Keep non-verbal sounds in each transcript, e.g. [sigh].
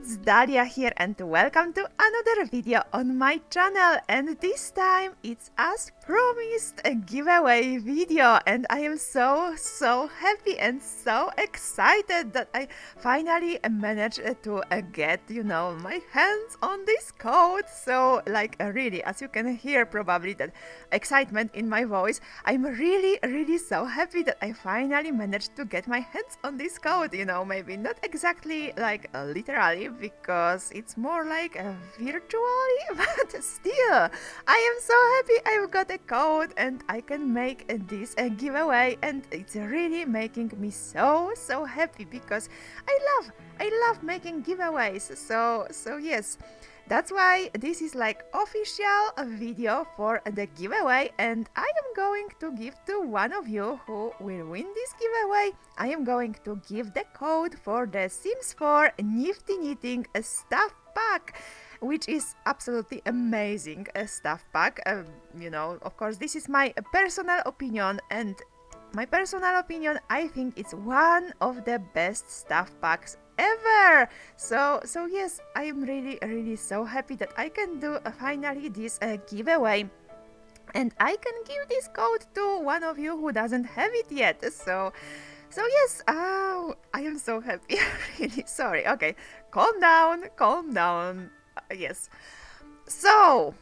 it's Dalia here and welcome to another video on my channel. And this time it's as promised a giveaway video. And I am so so happy and so excited that I finally managed to uh, get you know my hands on this code. So like uh, really as you can hear probably that excitement in my voice I'm really really so happy that I finally managed to get my hands on this code. You know maybe not exactly like uh, literally because it's more like a virtually [laughs] but still I am so happy I've got a code and I can make this a giveaway and it's really making me so so happy because I love I love making giveaways. So so yes that's why this is like official video for the giveaway and I am going to give to one of you who will win this giveaway. I am going to give the code for the Sims 4 Nifty Knitting Stuff Pack which is absolutely amazing uh, stuff pack. Uh, you know, of course, this is my personal opinion, and my personal opinion, I think it's one of the best stuff packs ever. So, so yes, I am really, really so happy that I can do uh, finally this uh, giveaway. And I can give this code to one of you who doesn't have it yet. So, so yes, uh, I am so happy. [laughs] really sorry. Okay, calm down, calm down yes. So,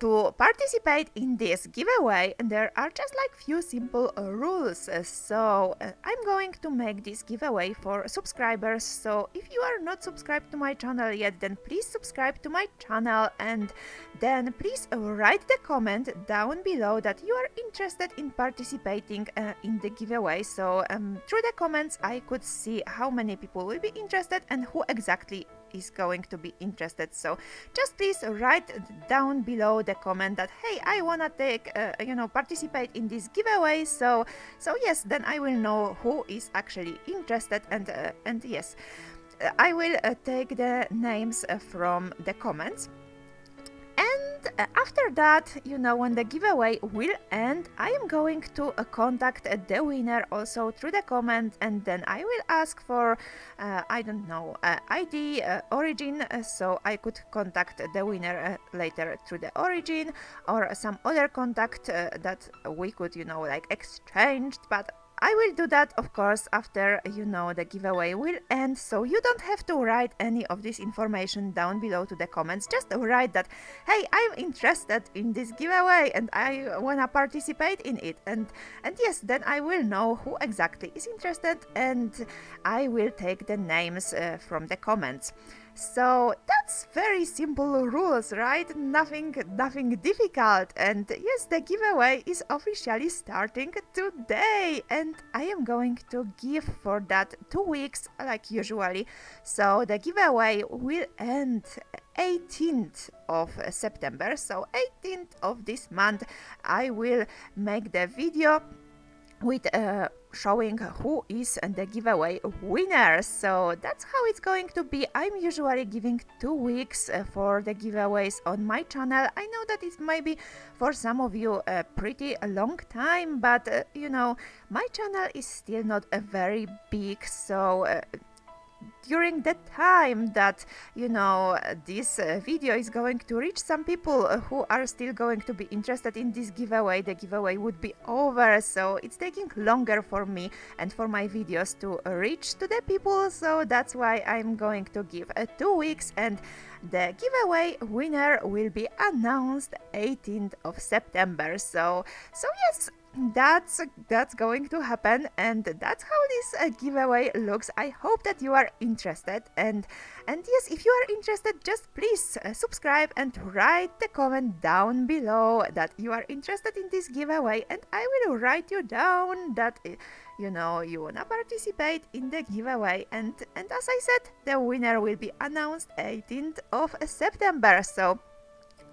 to participate in this giveaway, and there are just like few simple uh, rules. Uh, so uh, I'm going to make this giveaway for subscribers. So if you are not subscribed to my channel yet, then please subscribe to my channel and then please write the comment down below that you are interested in participating uh, in the giveaway. So um, through the comments, I could see how many people will be interested and who exactly is going to be interested. So just please write down below the comment that hey, I wanna take uh, you know participate in this giveaway. So so yes, then I will know who is actually interested and uh, and yes. I will uh, take the names uh, from the comments after that, you know, when the giveaway will end, I am going to uh, contact uh, the winner also through the comment and then I will ask for, uh, I don't know, uh, ID, uh, origin, so I could contact the winner later through the origin or some other contact that we could, you know, like exchange, but I will do that, of course, after you know the giveaway will end, so you don't have to write any of this information down below to the comments. Just write that, hey, I'm interested in this giveaway and I wanna participate in it, and and yes, then I will know who exactly is interested, and I will take the names uh, from the comments. So that's very simple rules, right? Nothing, nothing difficult. And yes, the giveaway is officially starting today, and I am going to give for that two weeks, like usually. So the giveaway will end 18th of September. So 18th of this month, I will make the video with uh, showing who is the giveaway winner. So that's how it's going to be. I'm usually giving two weeks uh, for the giveaways on my channel. I know that it might be for some of you a pretty long time but uh, you know my channel is still not a very big so uh, during the time that you know this uh, video is going to reach some people uh, who are still going to be interested in this giveaway. The giveaway would be over so it's taking longer for me and for my videos to reach to the people so that's why i'm going to give uh, two weeks. And the giveaway winner will be announced 18th of september. So so yes that's that's going to happen and that's how this uh, giveaway looks. I hope that you are interested and and yes if you are interested just please uh, subscribe and write the comment down below that you are interested in this giveaway and i will write you down that uh, you know you wanna participate in the giveaway. And and as i said the winner will be announced 18th of september. So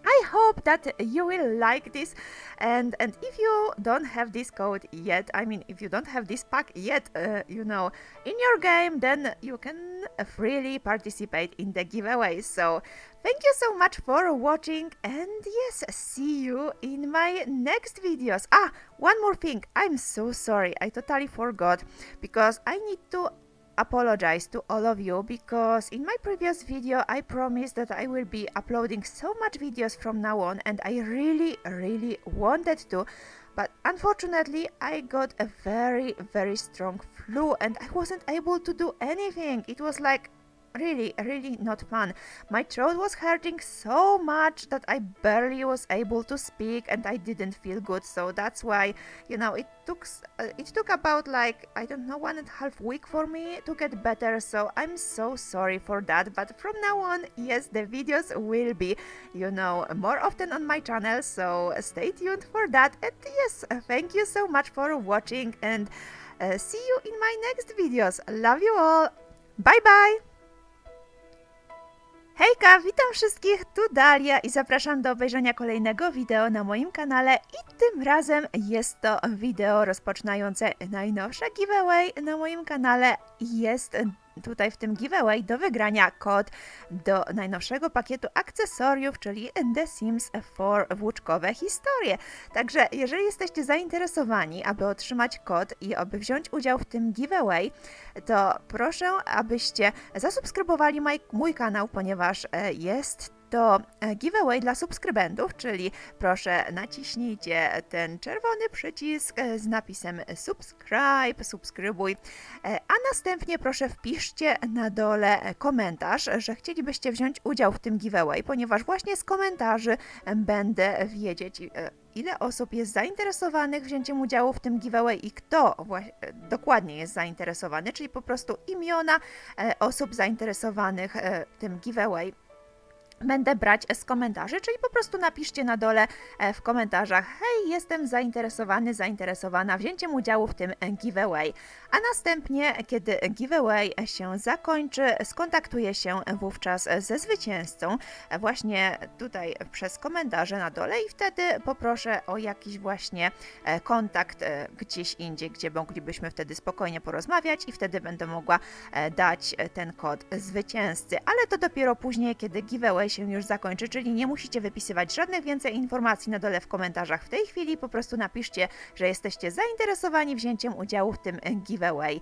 I hope that you will like this. And and if you don't have this code yet I mean if you don't have this pack yet uh, you know in your game then you can freely participate in the giveaway. So thank you so much for watching and yes see you in my next videos. Ah one more thing. I'm so sorry. I totally forgot because I need to apologize to all of you because in my previous video I promised that I will be uploading so much videos from now on and I really really wanted to but unfortunately I got a very very strong flu and I wasn't able to do anything. It was like really really not fun. My throat was hurting so much that i barely was able to speak and i didn't feel good. So that's why you know it took uh, it took about like i don't know one and a half week for me to get better. So i'm so sorry for that. But from now on yes the videos will be you know more often on my channel. So stay tuned for that. And yes thank you so much for watching and uh, see you in my next videos. Love you all. Bye bye Hejka, witam wszystkich, tu Dalia i zapraszam do obejrzenia kolejnego wideo na moim kanale i tym razem jest to wideo rozpoczynające najnowsze giveaway na moim kanale. Jest tutaj w tym giveaway do wygrania kod do najnowszego pakietu akcesoriów, czyli The Sims 4 włóczkowe historie. Także jeżeli jesteście zainteresowani, aby otrzymać kod i aby wziąć udział w tym giveaway, to proszę, abyście zasubskrybowali mój kanał, ponieważ e, jest to e, giveaway dla subskrybentów, czyli proszę naciśnijcie ten czerwony przycisk e, z napisem subscribe, subskrybuj, e, a następnie proszę wpiszcie na dole komentarz, że chcielibyście wziąć udział w tym giveaway, ponieważ właśnie z komentarzy będę wiedzieć, ile osób jest zainteresowanych wzięciem udziału w tym giveaway i kto dokładnie jest zainteresowany, czyli po prostu imiona osób zainteresowanych tym giveaway będę brać z komentarzy, czyli po prostu napiszcie na dole e, w komentarzach hej, jestem zainteresowany, zainteresowana wzięciem udziału w tym giveaway. A następnie, kiedy giveaway się zakończy, skontaktuję się wówczas ze zwycięzcą e, właśnie tutaj przez komentarze na dole i wtedy poproszę o jakiś właśnie e, kontakt gdzieś indziej, gdzie moglibyśmy wtedy spokojnie porozmawiać i wtedy będę mogła dać ten kod zwycięzcy, ale to dopiero później, kiedy giveaway się już zakończy, czyli nie musicie wypisywać żadnych więcej informacji na dole w komentarzach w tej chwili, po prostu napiszcie, że jesteście zainteresowani wzięciem udziału w tym giveaway.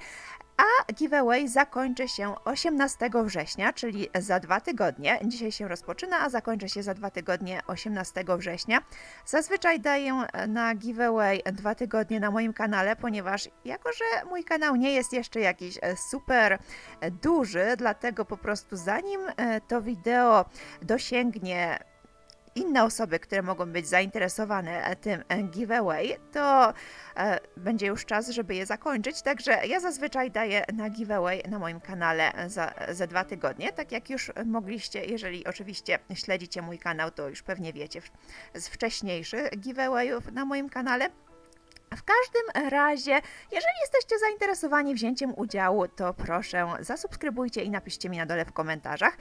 A giveaway zakończy się 18 września, czyli za dwa tygodnie. Dzisiaj się rozpoczyna, a zakończy się za dwa tygodnie 18 września. Zazwyczaj daję e, na giveaway dwa tygodnie na moim kanale, ponieważ jako, że mój kanał nie jest jeszcze jakiś e, super e, duży, dlatego po prostu zanim to wideo dosięgnie inne osoby, które mogą być zainteresowane tym giveaway, to e, będzie już czas, żeby je zakończyć. Także ja zazwyczaj daję na giveaway na moim kanale za, za dwa tygodnie. Tak jak już mogliście, jeżeli oczywiście śledzicie mój kanał, to już pewnie wiecie z wcześniejszych giveawayów na moim kanale. W każdym razie, jeżeli jesteście zainteresowani wzięciem udziału, to proszę zasubskrybujcie i napiszcie mi na dole w komentarzach.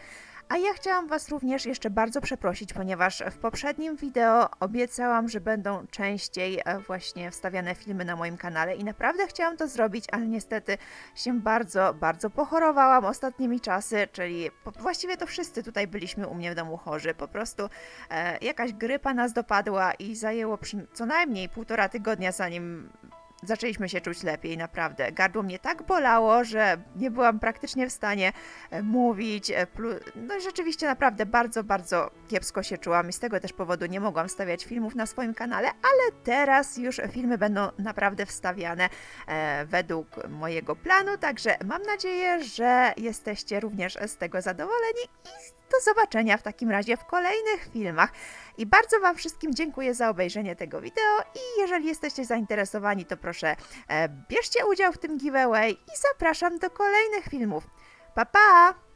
A ja chciałam Was również jeszcze bardzo przeprosić, ponieważ w poprzednim wideo obiecałam, że będą częściej e, właśnie wstawiane filmy na moim kanale i naprawdę chciałam to zrobić, ale niestety się bardzo, bardzo pochorowałam ostatnimi czasy, czyli właściwie to wszyscy tutaj byliśmy u mnie w domu chorzy. Po prostu e, jakaś grypa nas dopadła i zajęło przy, co najmniej półtora tygodnia, zanim zaczęliśmy się czuć lepiej, naprawdę. Gardło mnie tak bolało, że nie byłam praktycznie w stanie e, mówić. e, No i rzeczywiście naprawdę bardzo, bardzo kiepsko się czułam i z tego też powodu nie mogłam wstawiać filmów na swoim kanale, ale teraz już filmy będą naprawdę wstawiane e, według mojego planu, także mam nadzieję, że jesteście również z tego zadowoleni i do zobaczenia w takim razie w kolejnych filmach. I bardzo Wam wszystkim dziękuję za obejrzenie tego wideo i jeżeli jesteście zainteresowani, to proszę e, bierzcie udział w tym giveaway i zapraszam do kolejnych filmów. Pa pa!